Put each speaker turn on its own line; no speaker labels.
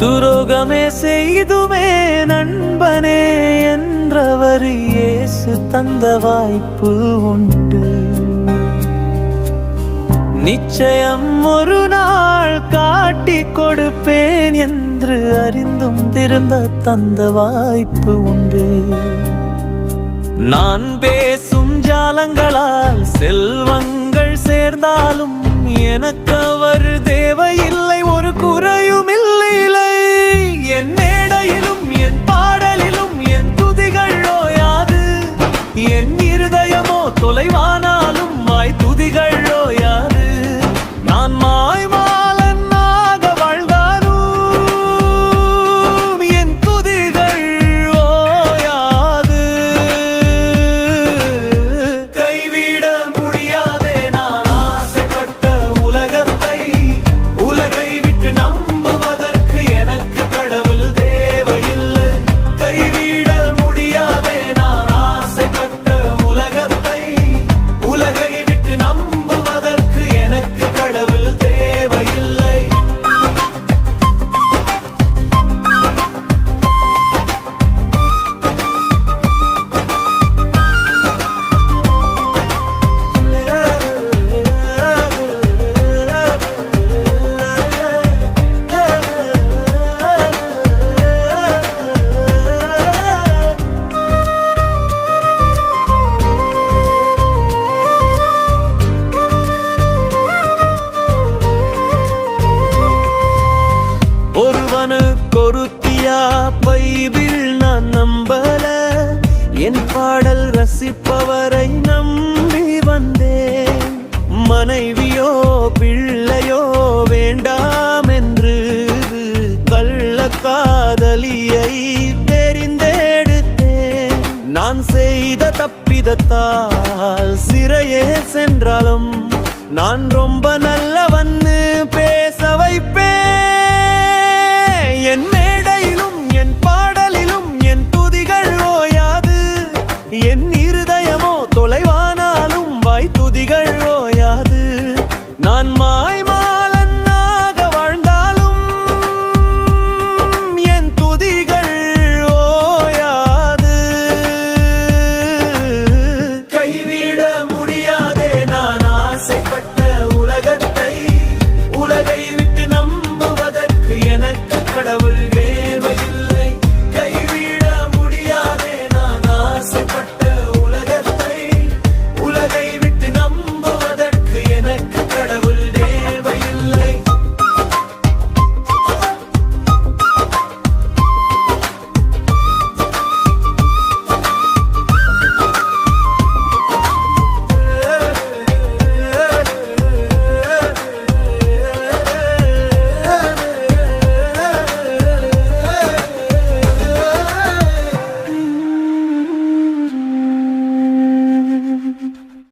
துரோகமே செய்துமே நண்பனே என்றவர் இயேசு தந்த வாய்ப்பு உண்டு. நிச்சயம் ஒரு நாள் காட்டி கொடுப்பேன் என்று அறிந்தும் திருந்த தந்த வாய்ப்பு உண்டு. நான் பேசும் ஜாலங்களால் செல்வங்கள் சேர்ந்தாலும் எனக்கு அவர் தேவையில்லை ஒரு குறையுமே என் பாடல் ரசிப்பவரை நம்பி வந்தேன். மனைவியோ பிள்ளையோ வேண்டாம் என்று கள்ள காதலியை தெரிந்தெடுத்தேன். நான் செய்த தப்பிதத்தால் சிறையே சென்றாலும் நான் ரொம்ப நல்லவன்